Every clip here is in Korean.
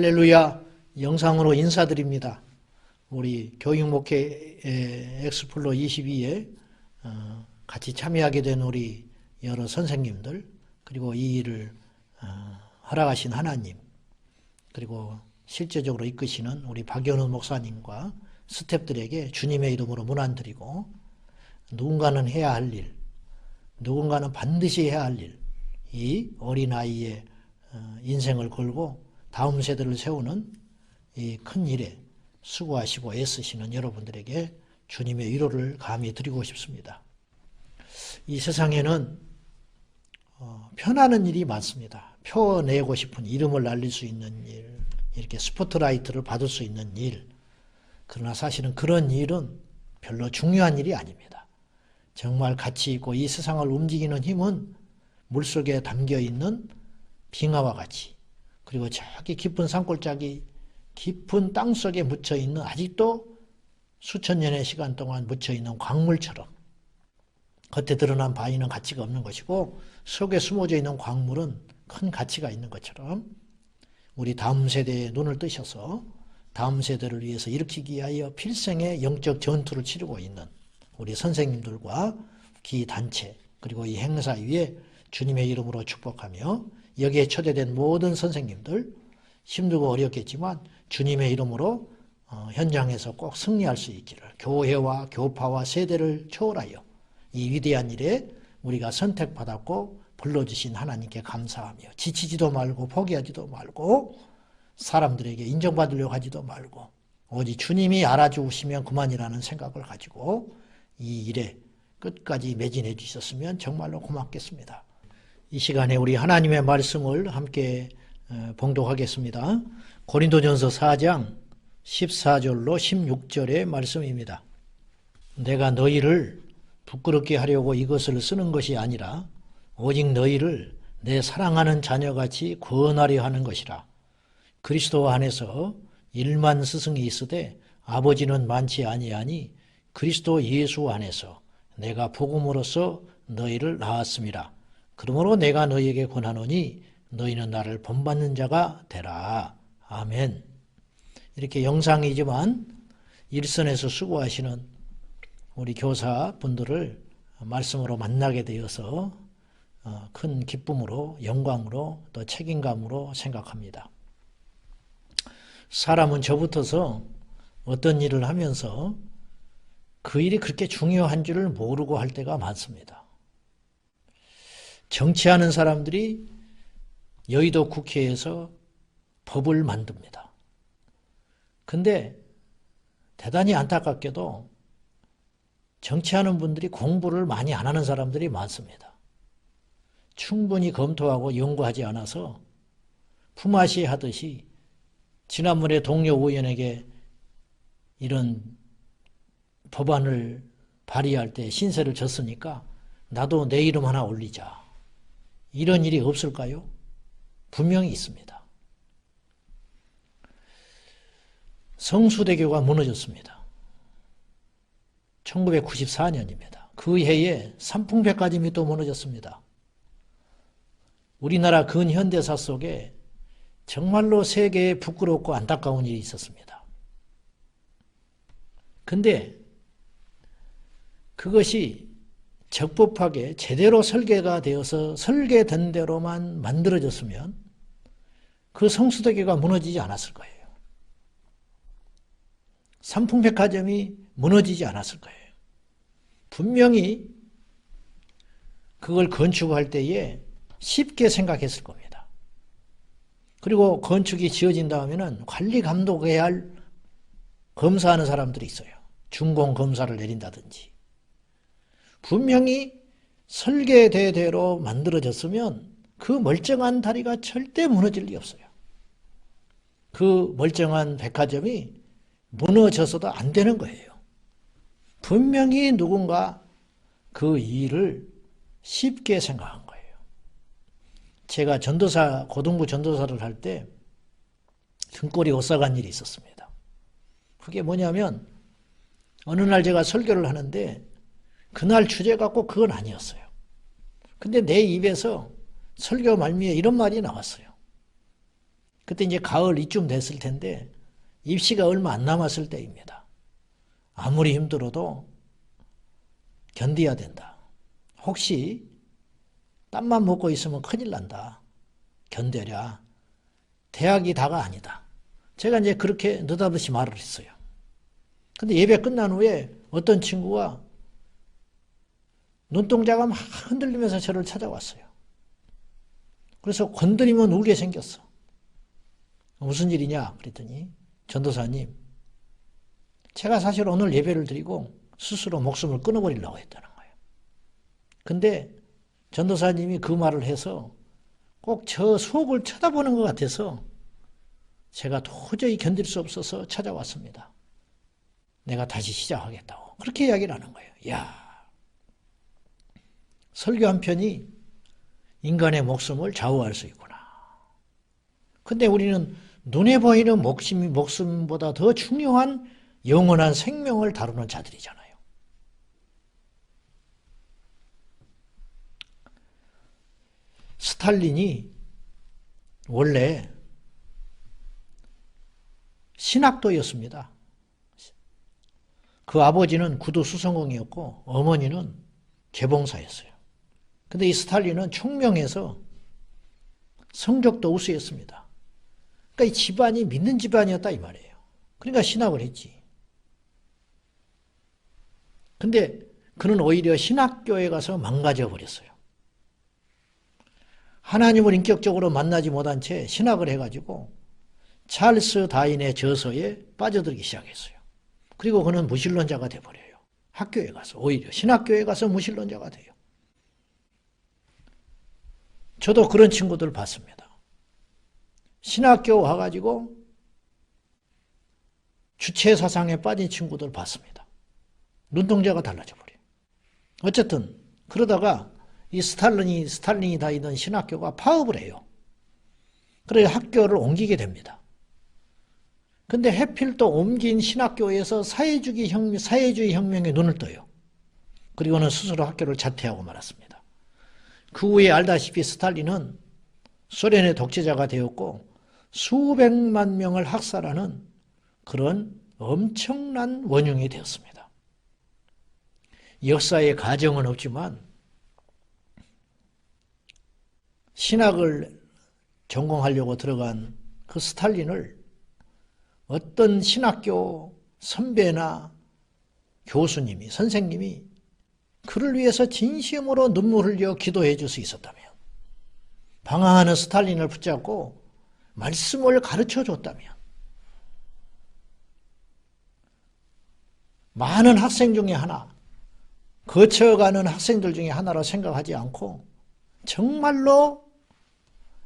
할렐루야 영상으로 인사드립니다. 우리 교육목회 엑스플로 22에 어, 같이 참여하게 된 우리 여러 선생님들 그리고 이 일을 어, 허락하신 하나님 그리고 실제적으로 이끄시는 우리 박연우 목사님과 스탭들에게 주님의 이름으로 문안드리고 누군가는 해야 할 일, 누군가는 반드시 해야 할 일, 이 어린아이의 어, 인생을 걸고 다음 세대를 세우는 이 큰 일에 수고하시고 애쓰시는 여러분들에게 주님의 위로를 감히 드리고 싶습니다. 이 세상에는 어, 편하는 일이 많습니다. 표 내고 싶은 이름을 날릴 수 있는 일, 이렇게 스포트라이트를 받을 수 있는 일. 그러나 사실은 그런 일은 별로 중요한 일이 아닙니다. 정말 가치 있고 이 세상을 움직이는 힘은 물속에 담겨 있는 빙하와 같이 그리고 저기 깊은 산골짜기 깊은 땅 속에 묻혀 있는 아직도 수천 년의 시간 동안 묻혀 있는 광물처럼 겉에 드러난 바위는 가치가 없는 것이고 속에 숨어져 있는 광물은 큰 가치가 있는 것처럼 우리 다음 세대의 눈을 뜨셔서 다음 세대를 위해서 일으키기 위하여 필생의 영적 전투를 치르고 있는 우리 선생님들과 기 단체 그리고 이 행사 위에 주님의 이름으로 축복하며 여기에 초대된 모든 선생님들 힘들고 어렵겠지만 주님의 이름으로 어, 현장에서 꼭 승리할 수 있기를 교회와 교파와 세대를 초월하여 이 위대한 일에 우리가 선택받았고 불러주신 하나님께 감사하며 지치지도 말고 포기하지도 말고 사람들에게 인정받으려고 하지도 말고 오직 주님이 알아주시면 그만이라는 생각을 가지고 이 일에 끝까지 매진해 주셨으면 정말로 고맙겠습니다. 이 시간에 우리 하나님의 말씀을 함께 어, 봉독하겠습니다. 고린도전서 4장 14절로 16절의 말씀입니다. 내가 너희를 부끄럽게 하려고 이것을 쓰는 것이 아니라 오직 너희를 내 사랑하는 자녀같이 구원하려 하는 것이라. 그리스도 안에서 일만 스승이 있으되 아버지는 많지 아니하니 그리스도 예수 안에서 내가 복음으로써 너희를 낳았습니다. 그러므로 내가 너희에게 권하노니 너희는 나를 본받는 자가 되라. 아멘. 이렇게 영상이지만 일선에서 수고하시는 우리 교사분들을 말씀으로 만나게 되어서 어, 큰 기쁨으로 영광으로 또 책임감으로 생각합니다. 사람은 저부터서 어떤 일을 하면서 그 일이 그렇게 중요한 줄을 모르고 할 때가 많습니다. 정치하는 사람들이 여의도 국회에서 법을 만듭니다. 근데 대단히 안타깝게도 정치하는 분들이 공부를 많이 안 하는 사람들이 많습니다. 충분히 검토하고 연구하지 않아서 품앗이 하듯이 지난번에 동료 의원에게 이런 법안을 발의할 때 신세를 졌으니까 나도 내 이름 하나 올리자. 이런 일이 없을까요? 분명히 있습니다. 성수대교가 무너졌습니다. 1994년입니다. 그 해에 삼풍백화점이 또 무너졌습니다. 우리나라 근현대사 속에 정말로 세계에 부끄럽고 안타까운 일이 있었습니다. 근데 그것이 적법하게 제대로 설계가 되어서 설계된 대로만 만들어졌으면 그 성수대교가 무너지지 않았을 거예요. 삼풍백화점이 무너지지 않았을 거예요. 분명히 그걸 건축할 때에 쉽게 생각했을 겁니다. 그리고 건축이 지어진 다음에는 관리 감독해야 할 검사하는 사람들이 있어요. 준공 검사를 내린다든지. 분명히 설계대대로 만들어졌으면 그 멀쩡한 다리가 절대 무너질 리 없어요. 그 멀쩡한 백화점이 무너져서도 안 되는 거예요. 분명히 누군가 그 일을 쉽게 생각한 거예요. 제가 전도사, 고등부 전도사를 할 때 등골이 오싹한 일이 있었습니다. 그게 뭐냐면 어느 날 제가 설교를 하는데 그날 주제가 꼭 그건 아니었어요. 근데 내 입에서 설교 말미에 이런 말이 나왔어요. 그때 이제 가을 이쯤 됐을 텐데 입시가 얼마 안 남았을 때입니다. 아무리 힘들어도 견뎌야 된다. 혹시 땀만 먹고 있으면 큰일 난다. 견뎌라. 대학이 다가 아니다. 제가 이제 그렇게 느닷없이 말을 했어요. 근데 예배 끝난 후에 어떤 친구가 눈동자가 막 흔들리면서 저를 찾아왔어요. 그래서 건드리면 울게 생겼어. 무슨 일이냐? 그랬더니 전도사님, 제가 사실 오늘 예배를 드리고 스스로 목숨을 끊어버리려고 했다는 거예요. 근데 전도사님이 그 말을 해서 꼭 저 속을 쳐다보는 것 같아서 제가 도저히 견딜 수 없어서 찾아왔습니다. 내가 다시 시작하겠다고. 그렇게 이야기를 하는 거예요. 야 설교 한 편이 인간의 목숨을 좌우할 수 있구나. 근데 우리는 눈에 보이는 목숨이 목숨보다 더 중요한 영원한 생명을 다루는 자들이잖아요. 스탈린이 원래 신학도였습니다. 그 아버지는 구두 수성공이었고 어머니는 개봉사였어요. 근데 이 스탈린은 총명해서 성적도 우수했습니다. 그러니까 이 집안이 믿는 집안이었다 이 말이에요. 그러니까 신학을 했지. 근데 그는 오히려 신학교에 가서 망가져 버렸어요. 하나님을 인격적으로 만나지 못한 채 신학을 해가지고 찰스 다인의 저서에 빠져들기 시작했어요. 그리고 그는 무신론자가 돼버려요. 학교에 가서 오히려 신학교에 가서 무신론자가 돼요. 저도 그런 친구들 봤습니다. 신학교 와가지고 주체 사상에 빠진 친구들 봤습니다. 눈동자가 달라져 버려요. 어쨌든 그러다가 이 스탈린이 스탈린이 다니던 신학교가 파업을 해요. 그래 학교를 옮기게 됩니다. 근데 해필 또 옮긴 신학교에서 사회주의 혁명, 사회주의 혁명에 눈을 떠요. 그리고는 스스로 학교를 자퇴하고 말았습니다. 그 후에 알다시피 스탈린은 소련의 독재자가 되었고 수백만 명을 학살하는 그런 엄청난 원흉이 되었습니다. 역사의 가정은 없지만 신학을 전공하려고 들어간 그 스탈린을 어떤 신학교 선배나 교수님이, 선생님이 그를 위해서 진심으로 눈물 흘려 기도해 줄 수 있었다면, 방황하는 스탈린을 붙잡고 말씀을 가르쳐 줬다면, 많은 학생 중에 하나, 거쳐가는 학생들 중에 하나로 생각하지 않고, 정말로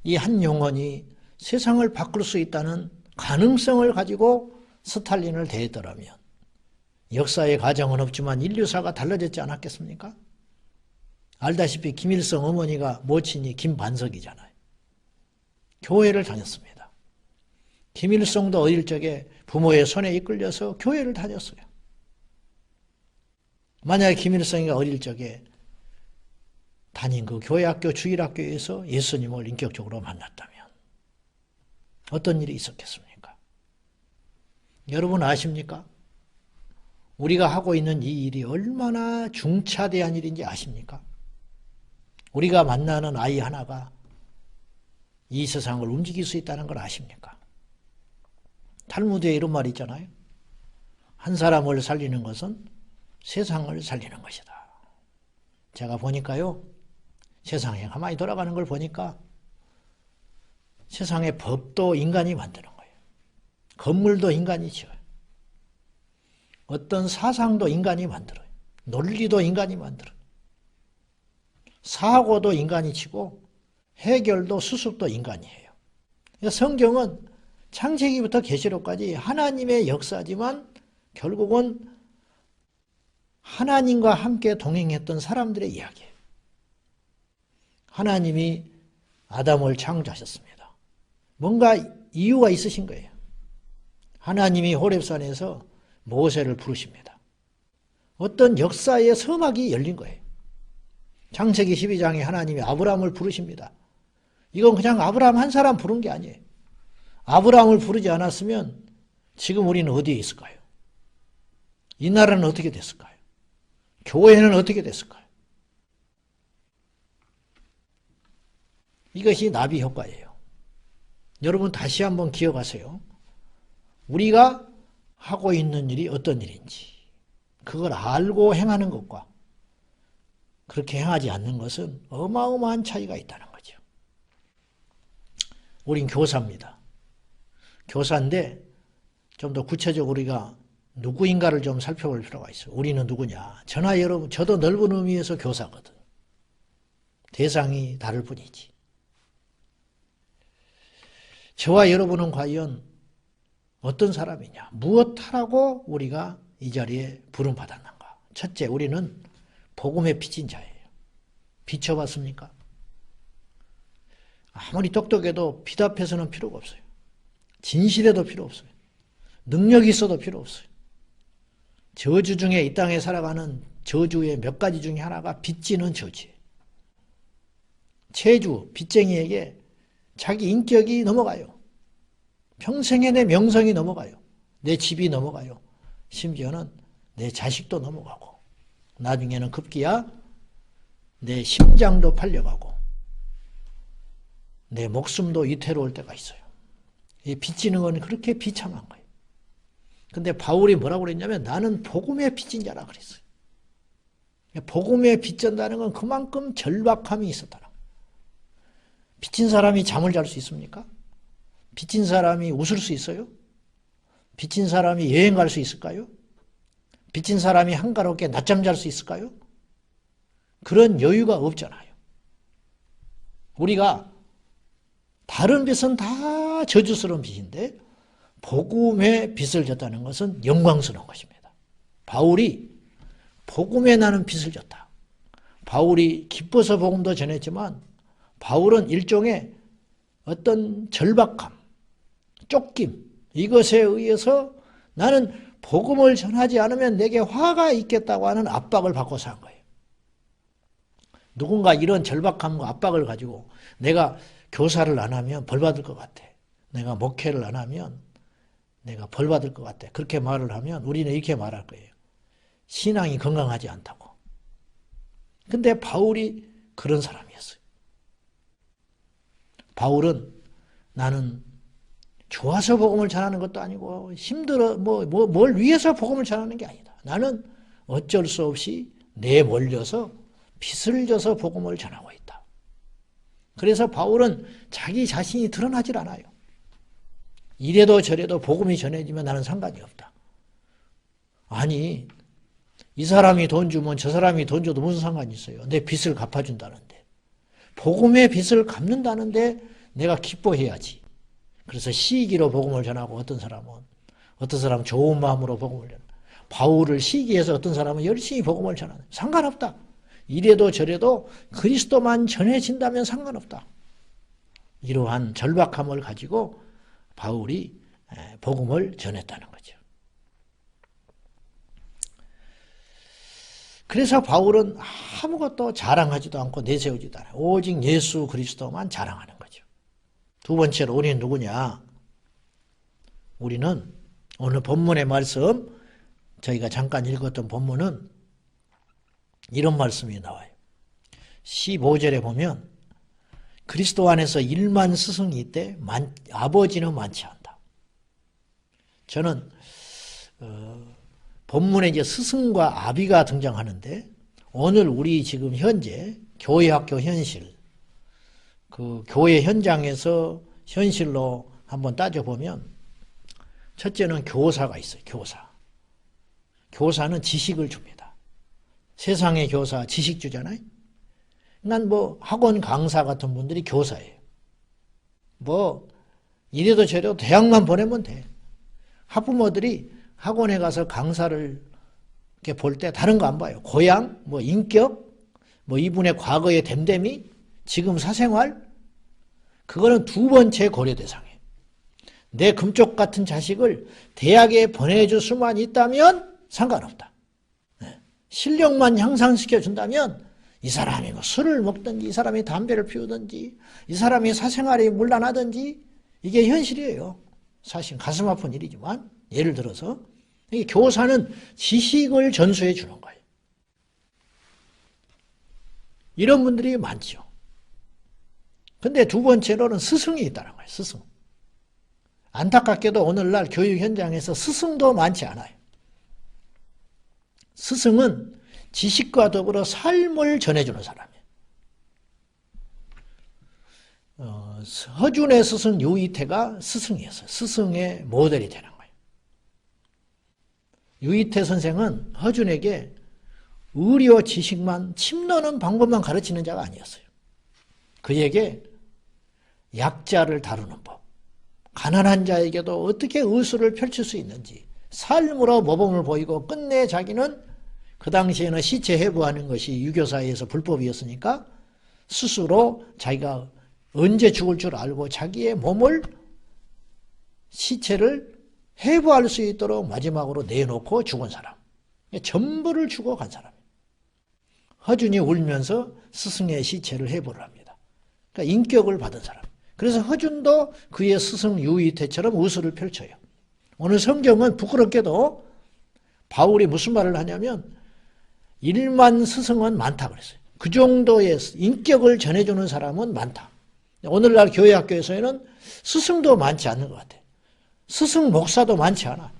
이 한 영혼이 세상을 바꿀 수 있다는 가능성을 가지고 스탈린을 대했더라면 역사의 가정은 없지만 인류사가 달라졌지 않았겠습니까? 알다시피 김일성 어머니가 모친이 김반석이잖아요. 교회를 다녔습니다. 김일성도 어릴 적에 부모의 손에 이끌려서 교회를 다녔어요. 만약에 김일성이 어릴 적에 다닌 그 교회 학교 주일학교에서 예수님을 인격적으로 만났다면 어떤 일이 있었겠습니까? 여러분 아십니까? 우리가 하고 있는 이 일이 얼마나 중차대한 일인지 아십니까? 우리가 만나는 아이 하나가 이 세상을 움직일 수 있다는 걸 아십니까? 탈무드에 이런 말이 있잖아요. 한 사람을 살리는 것은 세상을 살리는 것이다. 제가 보니까요, 세상에 가만히 돌아가는 걸 보니까 세상의 법도 인간이 만드는 거예요. 건물도 인간이 지어요. 어떤 사상도 인간이 만들어요. 논리도 인간이 만들어요. 사고도 인간이 치고 해결도 수습도 인간이 해요. 그러니까 성경은 창세기부터 계시록까지 하나님의 역사지만 결국은 하나님과 함께 동행했던 사람들의 이야기예요. 하나님이 아담을 창조하셨습니다. 뭔가 이유가 있으신 거예요. 하나님이 호렙산에서 모세를 부르십니다. 어떤 역사의 서막이 열린 거예요. 창세기 12장에 하나님이 아브라함을 부르십니다. 이건 그냥 아브라함 한 사람 부른 게 아니에요. 아브라함을 부르지 않았으면 지금 우리는 어디에 있을까요? 이 나라는 어떻게 됐을까요? 교회는 어떻게 됐을까요? 이것이 나비 효과예요. 여러분 다시 한번 기억하세요. 우리가 하고 있는 일이 어떤 일인지 그걸 알고 행하는 것과 그렇게 행하지 않는 것은 어마어마한 차이가 있다는 거죠. 우린 교사입니다. 교사인데 좀 더 구체적으로 우리가 누구인가를 좀 살펴볼 필요가 있어요. 우리는 누구냐? 저나 여러분, 저도 넓은 의미에서 교사거든. 대상이 다를 뿐이지. 저와 여러분은 과연 어떤 사람이냐? 무엇하라고 우리가 이 자리에 부름받았는가? 첫째, 우리는 복음의 빚진 자예요. 비춰봤습니까? 아무리 똑똑해도 빛 앞에서는 필요가 없어요. 진실에도 필요 없어요. 능력이 있어도 필요 없어요. 저주 중에 이 땅에 살아가는 저주의 몇 가지 중에 하나가 빚지는 저주예요. 체주, 빚쟁이에게 자기 인격이 넘어가요. 평생에 내 명성이 넘어가요. 내 집이 넘어가요. 심지어는 내 자식도 넘어가고 나중에는 급기야 내 심장도 팔려가고 내 목숨도 위태로울 때가 있어요. 이 빚지는 건 그렇게 비참한 거예요. 근데 바울이 뭐라고 그랬냐면 나는 복음의 빚진 자라 그랬어요. 복음에 빚진다는 건 그만큼 절박함이 있었다는 빚진 사람이 잠을 잘 수 있습니까? 빚진 사람이 웃을 수 있어요? 빚진 사람이 여행 갈 수 있을까요? 빚진 사람이 한가롭게 낮잠 잘 수 있을까요? 그런 여유가 없잖아요. 우리가 다른 빚은 다 저주스러운 빚인데 복음의 빚을 졌다는 것은 영광스러운 것입니다. 바울이 복음에 나는 빚을 졌다. 바울이 기뻐서 복음도 전했지만 바울은 일종의 어떤 절박함, 쫓김 이것에 의해서 나는 복음을 전하지 않으면 내게 화가 있겠다고 하는 압박을 받고 산 거예요. 누군가 이런 절박함과 압박을 가지고 내가 교사를 안 하면 벌 받을 것 같아. 내가 목회를 안 하면 내가 벌 받을 것 같아. 그렇게 말을 하면 우리는 이렇게 말할 거예요. 신앙이 건강하지 않다고. 근데 바울이 그런 사람이었어요. 바울은 나는 좋아서 복음을 전하는 것도 아니고 힘들어 뭐, 뭐뭘 위해서 복음을 전하는 게 아니다. 나는 어쩔 수 없이 내몰려서 빚을 져서 복음을 전하고 있다. 그래서 바울은 자기 자신이 드러나질 않아요. 이래도 저래도 복음이 전해지면 나는 상관이 없다. 아니, 이 사람이 돈 주면 저 사람이 돈 줘도 무슨 상관이 있어요? 내 빚을 갚아준다는데. 복음의 빚을 갚는다는데 내가 기뻐해야지. 그래서 시기로 복음을 전하고 어떤 사람은 어떤 사람은 좋은 마음으로 복음을 전하 바울을 시기해서 어떤 사람은 열심히 복음을 전하는 상관없다. 이래도 저래도 그리스도만 전해진다면 상관없다. 이러한 절박함을 가지고 바울이 복음을 전했다는 거죠. 그래서 바울은 아무것도 자랑하지도 않고 내세우지도 않아요. 오직 예수 그리스도만 자랑하는. 두 번째로 우리는 누구냐? 우리는 오늘 본문의 말씀, 저희가 잠깐 읽었던 본문은 이런 말씀이 나와요. 15절에 보면 그리스도 안에서 1만 스승이 있대 만, 아버지는 많지 않다. 저는 어, 본문에 이제 스승과 아비가 등장하는데 오늘 우리 지금 현재 교회 학교 현실 그 교회 현장에서 현실로 한번 따져보면 첫째는 교사가 있어요. 교사. 교사는 지식을 줍니다. 세상의 교사 지식 주잖아요. 난 뭐 학원 강사 같은 분들이 교사예요. 뭐 이래도 저래도 대학만 보내면 돼. 학부모들이 학원에 가서 강사를 이렇게 볼 때 다른 거 안 봐요. 고향, 뭐 인격, 뭐 이분의 과거의 됨됨이, 지금 사생활, 그거는 두 번째 고려 대상이에요. 내 금쪽 같은 자식을 대학에 보내줄 수만 있다면 상관없다. 네. 실력만 향상시켜 준다면 이 사람이 뭐 술을 먹든지 이 사람이 담배를 피우든지 이 사람이 사생활이 물란하든지 이게 현실이에요. 사실 가슴 아픈 일이지만 예를 들어서 이 교사는 지식을 전수해 주는 거예요. 이런 분들이 많죠. 근데 두 번째로는 스승이 있다는 거예요. 스승. 안타깝게도 오늘날 교육 현장에서 스승도 많지 않아요. 스승은 지식과 더불어 삶을 전해주는 사람이에요. 어, 허준의 스승 유이태가 스승이었어요. 스승의 모델이 되는 거예요. 유이태 선생은 허준에게 의료 지식만 침노는 방법만 가르치는 자가 아니었어요. 그에게 약자를 다루는 법, 가난한 자에게도 어떻게 의술을 펼칠 수 있는지 삶으로 모범을 보이고 끝내 자기는 그 당시에는 시체 해부하는 것이 유교사회에서 불법이었으니까 스스로 자기가 언제 죽을 줄 알고 자기의 몸을 시체를 해부할 수 있도록 마지막으로 내놓고 죽은 사람. 전부를 주고 간 사람. 허준이 울면서 스승의 시체를 해부를 합니다. 그러니까 인격을 받은 사람. 그래서 허준도 그의 스승 유이태처럼 우수를 펼쳐요. 오늘 성경은 부끄럽게도 바울이 무슨 말을 하냐면 일만 스승은 많다 그랬어요. 그 정도의 인격을 전해주는 사람은 많다. 오늘날 교회 학교에서는 스승도 많지 않는 것 같아요. 스승 목사도 많지 않아.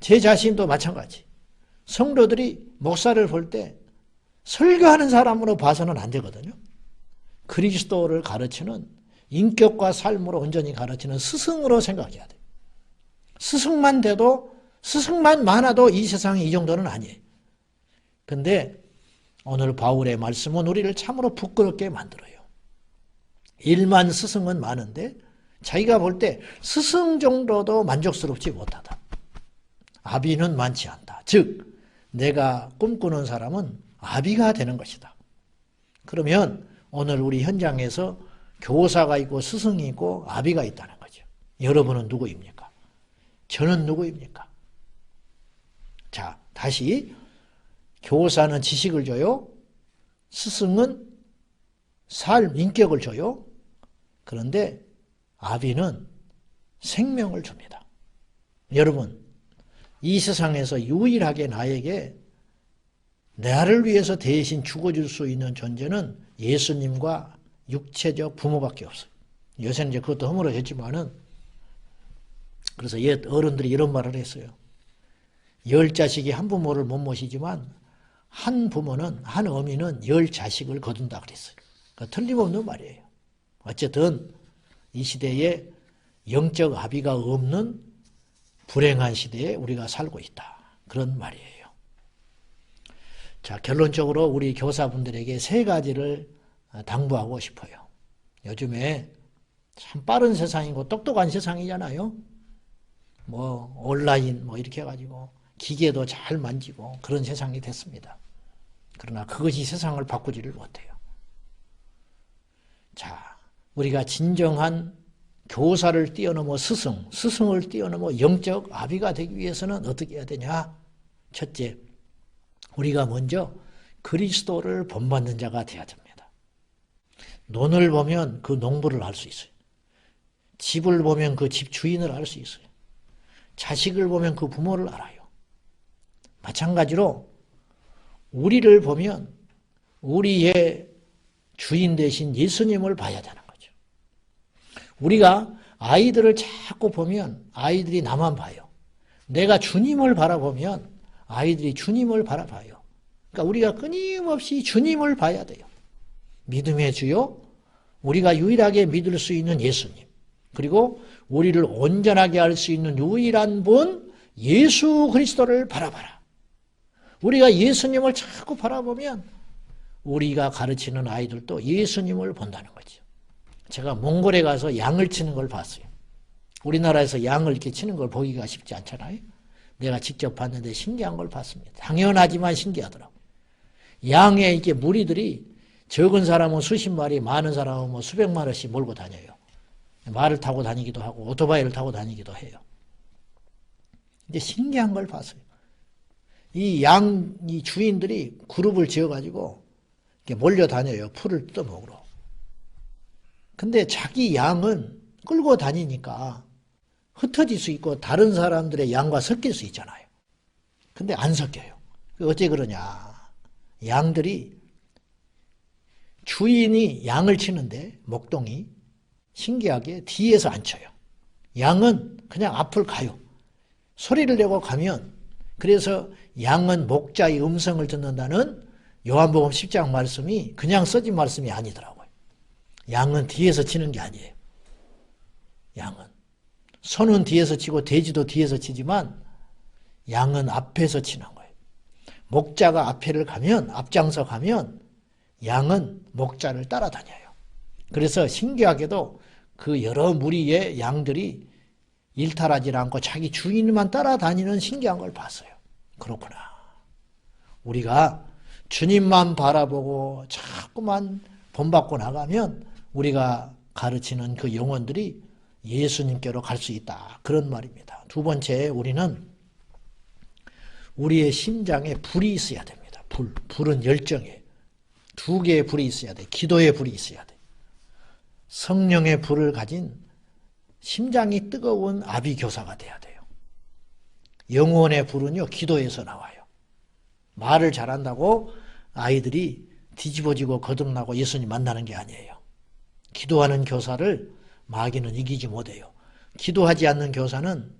제 자신도 마찬가지. 성도들이 목사를 볼 때 설교하는 사람으로 봐서는 안 되거든요. 그리스도를 가르치는 인격과 삶으로 온전히 가르치는 스승으로 생각해야 돼요. 스승만 돼도 스승만 많아도 이 세상이 이 정도는 아니에요. 근데 오늘 바울의 말씀은 우리를 참으로 부끄럽게 만들어요. 일만 스승은 많은데 자기가 볼 때 스승 정도도 만족스럽지 못하다. 아비는 많지 않다. 즉 내가 꿈꾸는 사람은 아비가 되는 것이다. 그러면 오늘 우리 현장에서 교사가 있고 스승이 있고 아비가 있다는 거죠. 여러분은 누구입니까? 저는 누구입니까? 자, 다시 교사는 지식을 줘요. 스승은 삶, 인격을 줘요. 그런데 아비는 생명을 줍니다. 여러분, 이 세상에서 유일하게 나에게 나를 위해서 대신 죽어줄 수 있는 존재는 예수님과 육체적 부모밖에 없어요. 요새는 이제 그것도 허물어졌지만은 그래서 옛 어른들이 이런 말을 했어요. 열 자식이 한 부모를 못 모시지만 한 부모는 한 어미는 열 자식을 거둔다 그랬어요. 그러니까 틀림없는 말이에요. 어쨌든 이 시대에 영적 아비가 없는 불행한 시대에 우리가 살고 있다. 그런 말이에요. 자, 결론적으로 우리 교사분들에게 세 가지를 당부하고 싶어요. 요즘에 참 빠른 세상이고 똑똑한 세상이잖아요. 뭐 온라인 뭐 이렇게 해가지고 기계도 잘 만지고 그런 세상이 됐습니다. 그러나 그것이 세상을 바꾸지를 못해요. 자, 우리가 진정한 교사를 뛰어넘어 스승, 스승을 뛰어넘어 영적 아비가 되기 위해서는 어떻게 해야 되냐? 첫째, 우리가 먼저 그리스도를 본받는 자가 되어야 됩니다. 논을 보면 그 농부를 알 수 있어요. 집을 보면 그 집 주인을 알 수 있어요. 자식을 보면 그 부모를 알아요. 마찬가지로 우리를 보면 우리의 주인 대신 예수님을 봐야 되는 거죠. 우리가 아이들을 자꾸 보면 아이들이 나만 봐요. 내가 주님을 바라보면 아이들이 주님을 바라봐요. 그러니까 우리가 끊임없이 주님을 봐야 돼요. 믿음의 주요, 우리가 유일하게 믿을 수 있는 예수님, 그리고 우리를 온전하게 할 수 있는 유일한 분, 예수 그리스도를 바라봐라. 우리가 예수님을 자꾸 바라보면 우리가 가르치는 아이들도 예수님을 본다는 거죠. 제가 몽골에 가서 양을 치는 걸 봤어요. 우리나라에서 양을 이렇게 치는 걸 보기가 쉽지 않잖아요. 내가 직접 봤는데 신기한 걸 봤습니다. 당연하지만 신기하더라고요. 양의 이렇게 무리들이 적은 사람은 수십 마리, 많은 사람은 뭐 수백 마리씩 몰고 다녀요. 말을 타고 다니기도 하고 오토바이를 타고 다니기도 해요. 이제 신기한 걸 봤어요. 이 양, 이 주인들이 그룹을 지어가지고 몰려 다녀요. 풀을 뜯어먹으러. 근데 자기 양은 끌고 다니니까 흩어질 수 있고 다른 사람들의 양과 섞일 수 있잖아요. 근데 안 섞여요. 어째 그러냐. 양들이 주인이 양을 치는데 목동이 신기하게 뒤에서 안 쳐요. 양은 그냥 앞을 가요. 소리를 내고 가면 그래서 양은 목자의 음성을 듣는다는 요한복음 10장 말씀이 그냥 써진 말씀이 아니더라고요. 양은 뒤에서 치는 게 아니에요. 양은. 손은 뒤에서 치고 돼지도 뒤에서 치지만 양은 앞에서 치는 거예요. 목자가 앞에를 가면 앞장서 가면 양은 목자를 따라다녀요. 그래서 신기하게도 그 여러 무리의 양들이 일탈하지 않고 자기 주인만 따라다니는 신기한 걸 봤어요. 그렇구나. 우리가 주님만 바라보고 자꾸만 본받고 나가면 우리가 가르치는 그 영혼들이 예수님께로 갈 수 있다. 그런 말입니다. 두 번째, 우리는 우리의 심장에 불이 있어야 됩니다. 불. 불은 열정이에요. 두 개의 불이 있어야 돼. 기도의 불이 있어야 돼. 성령의 불을 가진 심장이 뜨거운 아비교사가 돼야 돼요. 영혼의 불은요, 기도에서 나와요. 말을 잘한다고 아이들이 뒤집어지고 거듭나고 예수님 만나는 게 아니에요. 기도하는 교사를 마귀는 이기지 못해요. 기도하지 않는 교사는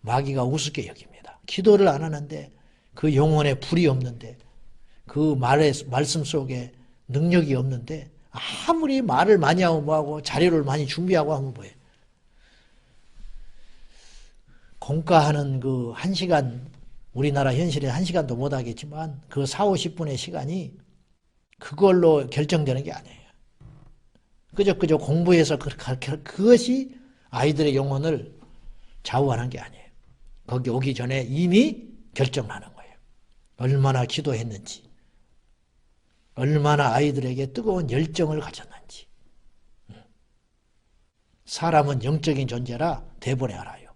마귀가 우습게 여깁니다. 기도를 안 하는데 그 영혼에 불이 없는데 그 말의 말씀 속에 능력이 없는데 아무리 말을 많이 하고 뭐하고 자료를 많이 준비하고 하면 뭐예요? 공과하는 그 한 시간 우리나라 현실에 한 시간도 못 하겠지만 그 4, 50분의 시간이 그걸로 결정되는 게 아니에요. 그저 그저 공부해서 그것이 아이들의 영혼을 좌우하는 게 아니에요. 거기 오기 전에 이미 결정하는 거예요. 얼마나 기도했는지, 얼마나 아이들에게 뜨거운 열정을 가졌는지. 사람은 영적인 존재라 대본에 알아요.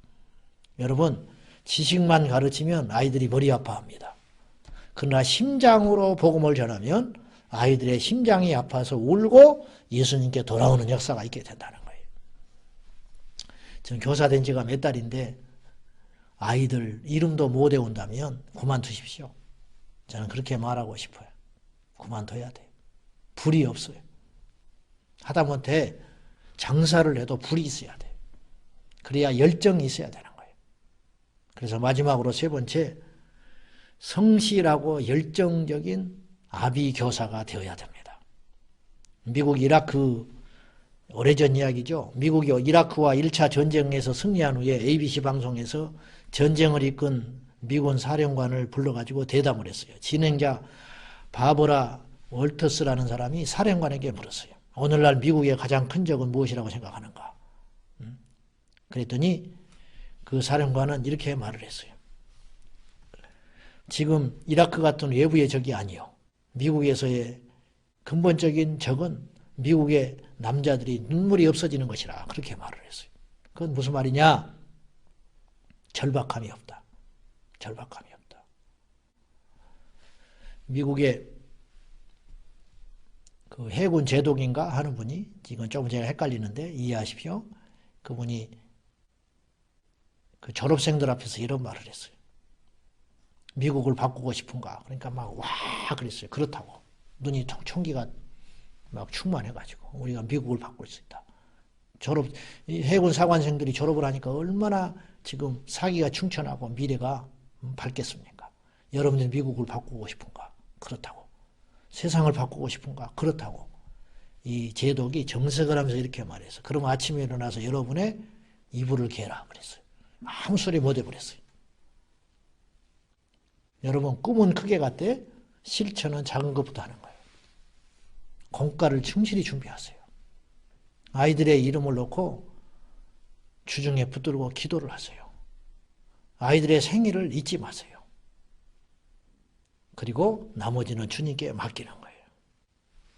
여러분, 지식만 가르치면 아이들이 머리 아파합니다. 그러나 심장으로 복음을 전하면 아이들의 심장이 아파서 울고 예수님께 돌아오는 역사가 있게 된다는 거예요. 저는 교사 된 지가 몇 달인데 아이들 이름도 못 외운다면 그만두십시오. 저는 그렇게 말하고 싶어요. 그만둬야 돼요. 불이 없어요. 하다못해 장사를 해도 불이 있어야 돼요. 그래야 열정이 있어야 되는 거예요. 그래서 마지막으로 세 번째, 성실하고 열정적인 아비 교사가 되어야 됩니다. 미국 이라크 오래전 이야기죠. 미국이 이라크와 1차 전쟁에서 승리한 후에 ABC 방송에서 전쟁을 이끈 미군 사령관을 불러가지고 대담을 했어요. 진행자 바보라 월터스라는 사람이 사령관에게 물었어요. 오늘날 미국의 가장 큰 적은 무엇이라고 생각하는가? 음? 그랬더니 그 사령관은 이렇게 말을 했어요. 지금 이라크 같은 외부의 적이 아니요. 미국에서의 근본적인 적은 미국의 남자들이 눈물이 없어지는 것이라 그렇게 말을 했어요. 그건 무슨 말이냐? 절박함이 없다. 절박함이 없다. 미국의 그 해군 제독인가 하는 분이 지금 조금 제가 헷갈리는데 이해하십시오. 그분이 그 졸업생들 앞에서 이런 말을 했어요. 미국을 바꾸고 싶은가? 그러니까 막 와 그랬어요. 그렇다고 눈이 총기가 막 충만해가지고 우리가 미국을 바꿀 수 있다. 졸업 해군 사관생들이 졸업을 하니까 얼마나 지금 사기가 충천하고 미래가 밝겠습니까? 여러분들 미국을 바꾸고 싶은가? 그렇다고 세상을 바꾸고 싶은가? 그렇다고 이 제독이 정색을 하면서 이렇게 말해서 그럼 아침에 일어나서 여러분의 이불을 개라 그랬어요. 아무 소리 못 해버렸어요. 여러분 꿈은 크게 갔대 실천은 작은 것부터 하는 거예요. 공과를 충실히 준비하세요. 아이들의 이름을 놓고 주중에 붙들고 기도를 하세요. 아이들의 생일을 잊지 마세요. 그리고 나머지는 주님께 맡기는 거예요.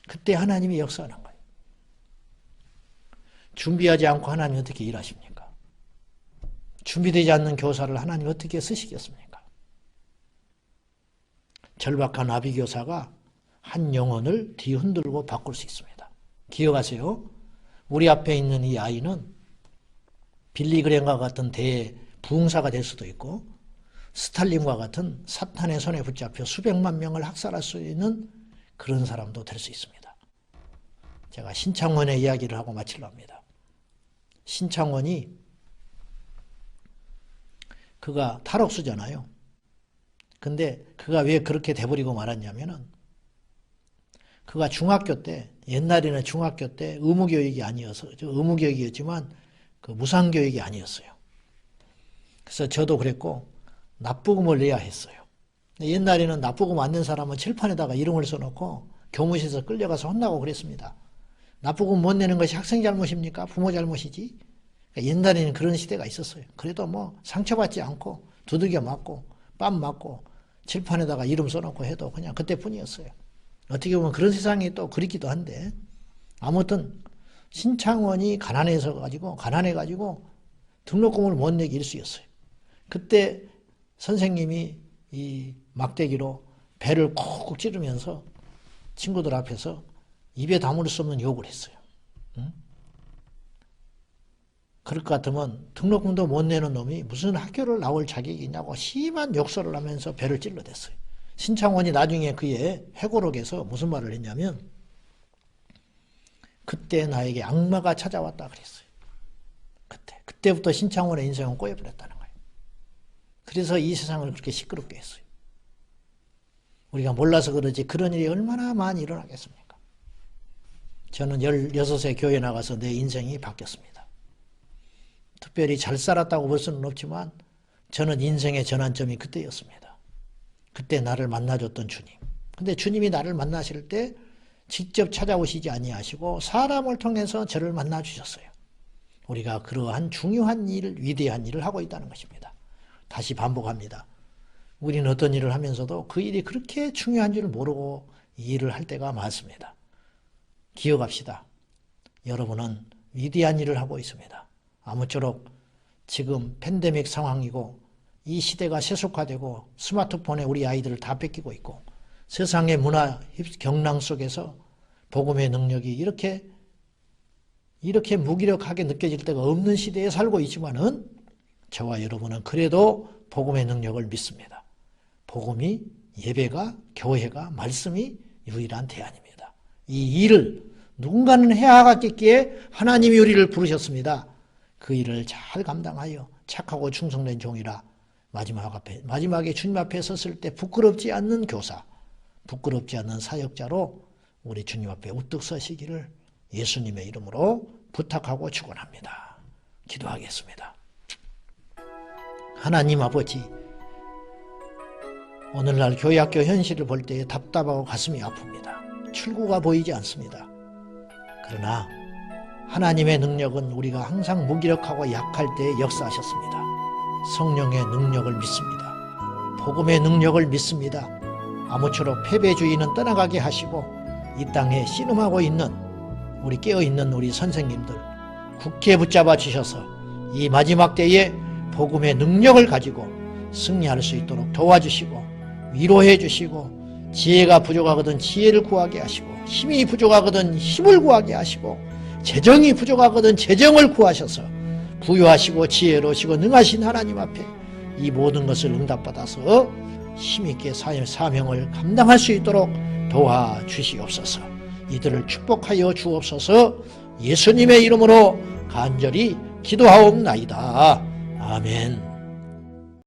그때 하나님이 역사하는 거예요. 준비하지 않고 하나님 어떻게 일하십니까? 준비되지 않는 교사를 하나님 어떻게 쓰시겠습니까? 절박한 아비교사가 한 영혼을 뒤흔들고 바꿀 수 있습니다. 기억하세요. 우리 앞에 있는 이 아이는 빌리그램과 같은 대부흥사가 될 수도 있고 스탈린과 같은 사탄의 손에 붙잡혀 수백만 명을 학살할 수 있는 그런 사람도 될 수 있습니다. 제가 신창원의 이야기를 하고 마치려 합니다. 신창원이 그가 탈옥수잖아요. 근데 그가 왜 그렇게 돼버리고 말았냐면은 그가 중학교 때 옛날에는 중학교 때 의무교육이 아니어서 의무교육이었지만 그 무상교육이 아니었어요. 그래서 저도 그랬고 납부금을 내야 했어요. 옛날에는 납부금 안 낸 사람은 칠판에다가 이름을 써놓고 교무실에서 끌려가서 혼나고 그랬습니다. 납부금 못 내는 것이 학생 잘못입니까? 부모 잘못이지? 그러니까 옛날에는 그런 시대가 있었어요. 그래도 뭐 상처받지 않고 두들겨 맞고 뺨 맞고 칠판에다가 이름 써놓고 해도 그냥 그때뿐이었어요. 어떻게 보면 그런 세상이 또 그립기도 한데 아무튼 신창원이 가난해서 가지고 가난해 가지고 등록금을 못 내기 일수였어요. 그때 선생님이 이 막대기로 배를 콕콕 찌르면서 친구들 앞에서 입에 담을 수 없는 욕을 했어요. 응? 그럴 것 같으면 등록금도 못 내는 놈이 무슨 학교를 나올 자격이 있냐고 심한 욕설을 하면서 배를 찔러댔어요. 신창원이 나중에 그의 회고록에서 무슨 말을 했냐면 그때 나에게 악마가 찾아왔다 그랬어요. 그때. 그때부터 신창원의 인생은 꼬여버렸다는 거예요. 그래서 이 세상을 그렇게 시끄럽게 했어요. 우리가 몰라서 그러지 그런 일이 얼마나 많이 일어나겠습니까? 저는 16세 교회 나가서 내 인생이 바뀌었습니다. 특별히 잘 살았다고 볼 수는 없지만 저는 인생의 전환점이 그때였습니다. 그때 나를 만나줬던 주님. 근데 주님이 나를 만나실 때 직접 찾아오시지 아니하시고 사람을 통해서 저를 만나 주셨어요. 우리가 그러한 중요한 일, 위대한 일을 하고 있다는 것입니다. 다시 반복합니다. 우리는 어떤 일을 하면서도 그 일이 그렇게 중요한 줄 모르고 이 일을 할 때가 많습니다. 기억합시다. 여러분은 위대한 일을 하고 있습니다. 아무쪼록 지금 팬데믹 상황이고 이 시대가 세속화되고 스마트폰에 우리 아이들을 다 뺏기고 있고 세상의 문화 경랑 속에서 복음의 능력이 이렇게 이렇게 무기력하게 느껴질 때가 없는 시대에 살고 있지만은 저와 여러분은 그래도 복음의 능력을 믿습니다. 복음이 예배가 교회가 말씀이 유일한 대안입니다. 이 일을 누군가는 해야 하겠기에 하나님이 우리를 부르셨습니다. 그 일을 잘 감당하여 착하고 충성된 종이라 마지막 앞에 마지막에 주님 앞에 섰을 때 부끄럽지 않는 교사, 부끄럽지 않는 사역자로 우리 주님 앞에 우뚝 서시기를 예수님의 이름으로 부탁하고 축원합니다. 기도하겠습니다. 하나님 아버지 오늘날 교회 학교 현실을 볼때 답답하고 가슴이 아픕니다. 출구가 보이지 않습니다. 그러나 하나님의 능력은 우리가 항상 무기력하고 약할 때 역사하셨습니다. 성령의 능력을 믿습니다. 복음의 능력을 믿습니다. 아무쪼록 패배주의는 떠나가게 하시고 이 땅에 씨름하고 있는 우리 깨어있는 우리 선생님들 굳게 붙잡아 주셔서 이 마지막 때에 복음의 능력을 가지고 승리할 수 있도록 도와주시고 위로해 주시고 지혜가 부족하거든 지혜를 구하게 하시고 힘이 부족하거든 힘을 구하게 하시고 재정이 부족하거든 재정을 구하셔서 부유하시고 지혜로우시고 능하신 하나님 앞에 이 모든 것을 응답받아서 힘있게 사명을 감당할 수 있도록 도와주시옵소서. 이들을 축복하여 주옵소서. 예수님의 이름으로 간절히 기도하옵나이다. 아멘